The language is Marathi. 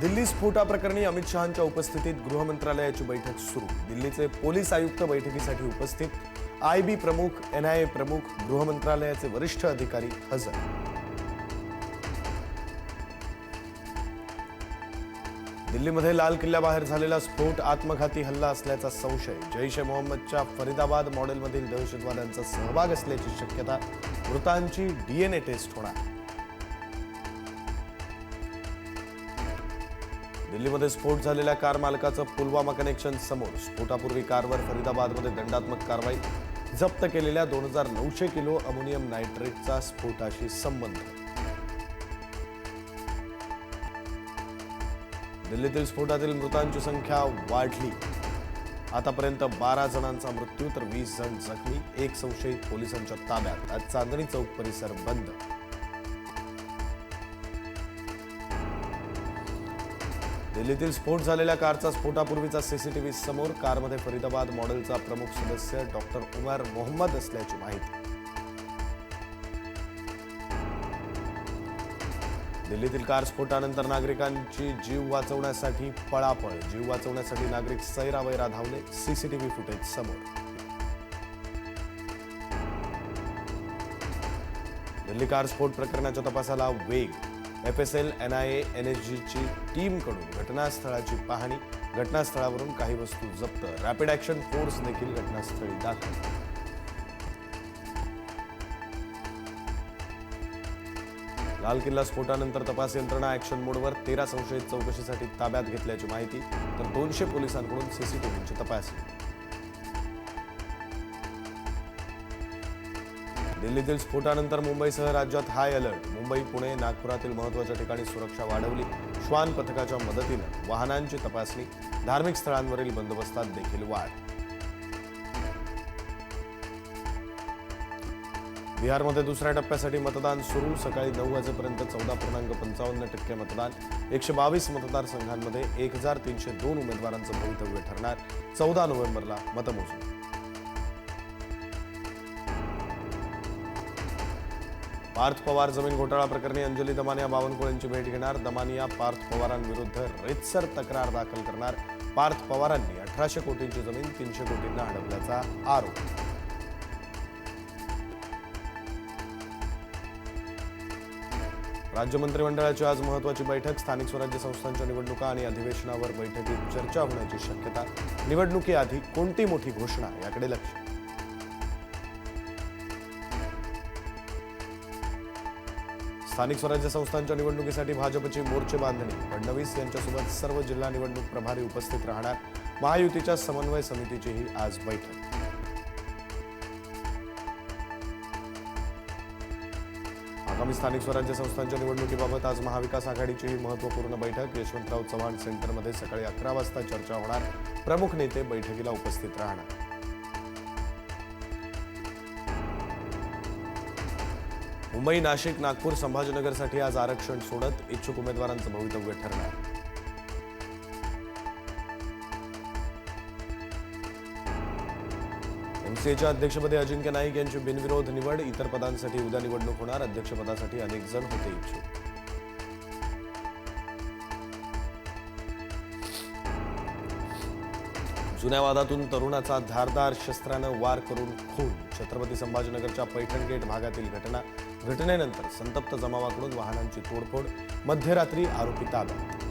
दिल्ली स्फोटाप्रकरणी अमित शहांच्या उपस्थितीत गृहमंत्रालयाची बैठक सुरू. दिल्लीचे पोलीस आयुक्त बैठकीसाठी उपस्थित आय बी प्रमुख एन आय ए प्रमुख गृहमंत्रालयाचे वरिष्ठ अधिकारी हजर. दिल्लीमध्ये लाल किल्ल्याबाहेर झालेला स्फोट आत्मघाती हल्ला असल्याचा संशय. जैश ए मोहम्मदच्या फरीदाबाद मॉडेलमधील दहशतवाद्यांचा सहभाग असल्याची शक्यता मृतांची डीएनए टेस्ट होणार. दिल्लीमध्ये स्फोट झालेल्या कार मालकाचं पुलवामा कनेक्शन समोर. स्फोटापूर्वी कारवर फरीदाबादमध्ये दंडात्मक कारवाई जप्त केलेल्या दोन हजार नऊशे किलो अमोनियम नायट्रेटचा स्फोटाशी संबंध. दिल्लीतील स्फोटातील मृतांची संख्या वाढली. आतापर्यंत बारा जणांचा मृत्यू तर वीस जण जखमी एक संशयित पोलिसांच्या ताब्यात. आज चांदणी चौक परिसर बंद. दिल्लीतील स्फोट झालेल्या कारचा स्फोटापूर्वीचा सीसीटीव्ही समोर कारमध्ये फरीदाबाद मॉडेलचा प्रमुख सदस्य डॉक्टर उमर मोहम्मद असल्याची माहिती. दिल्लीतील कार स्फोटानंतर नागरिकांची जीव वाचवण्यासाठी पळापळ जीव वाचवण्यासाठी नागरिक सैरावैरा धावले सीसीटीव्ही फुटेज समोर. दिल्ली कार स्फोट प्रकरणाच्या तपासाला वेग F S L N I N S जीची टीमकडून घटनास्थळाची पाहणी घटनास्थळावरून काही वस्तू जप्त रॅपिड ॲक्शन फोर्स देखील घटनास्थळी दाखल. लाल किल्ला स्फोटानंतर तपास यंत्रणा ॲक्शन मोडवर तेरा संशयित चौकशीसाठी ताब्यात घेतल्याची माहिती तर दोनशे पोलिसांकडून सीसीटीव्हीची तपासणी. दिल्लीतील स्फोटानंतर मुंबईसह राज्यात हाय अलर्ट मुंबई पुणे नागपुरातील महत्त्वाच्या ठिकाणी सुरक्षा वाढवली. श्वान पथकाच्या मदतीनं वाहनांची तपासणी धार्मिक स्थळांवरील बंदोबस्तात देखील वाढ. बिहारमध्ये दुसऱ्या टप्प्यासाठी मतदान सुरू. सकाळी नऊ वाजेपर्यंत चौदा पूर्णांक पंचावन्न टक्के मतदान. एकशे बावीस मतदारसंघांमध्ये एक हजार तीनशे दोन उमेदवारांचं भवितव्य ठरणार. चौदा नोव्हेंबरला मतमोजणी. पार्थ पवार जमीन घोटाळा प्रकरणी अंजली दमानिया बावनकुळेंची भेट घेणार. दमानिया पार्थ पवारांविरुद्ध रेतसर तक्रार दाखल करणार. पार्थ पवारांनी अठराशे कोटींची जमीन तीनशे कोटींना हडपल्याचा आरोप. राज्य मंत्रिमंडळाची आज महत्वाची बैठक स्थानिक स्वराज्य संस्थांच्या निवडणुका आणि अधिवेशनावर बैठकीत चर्चा होण्याची शक्यता. निवडणुकीआधी कोणती मोठी घोषणा? याकडे लक्ष. स्थानिक स्वराज्य संस्थांच्या निवडणुकीसाठी भाजपची मोर्चे बांधणी. फडणवीस यांच्यासोबत सर्व जिल्हा निवडणूक प्रभारी उपस्थित राहणार. महायुतीच्या समन्वय समितीचीही आज बैठक. आगामी स्थानिक स्वराज्य संस्थांच्या निवडणुकीबाबत आज महाविकास आघाडीची ही महत्त्वपूर्ण बैठक. यशवंतराव चव्हाण सेंटरमध्ये सकाळी अकरा वाजता चर्चा होणार. प्रमुख नेते बैठकीला उपस्थित राहणार. मुंबई नाशिक नागपूर संभाजीनगरसाठी आज आरक्षण सोडत इच्छुक उमेदवारांचं भवितव्य ठरणार. एमसीएच्या अध्यक्षपदी अजिंक्य नाईक यांची बिनविरोध निवड इतर पदांसाठी उद्या निवडणूक होणार अध्यक्षपदासाठी अनेक जण होते इच्छुक. जुन्या वादातून तरुणाचा धारदार शस्त्रानं वार करून खून. छत्रपती संभाजीनगरच्या पैठण गेट भागातील घटना घटनेनंतर संतप्त जमावाकडून वाहनांची तोडफोड मध्यरात्री आरोपी ताब्यात.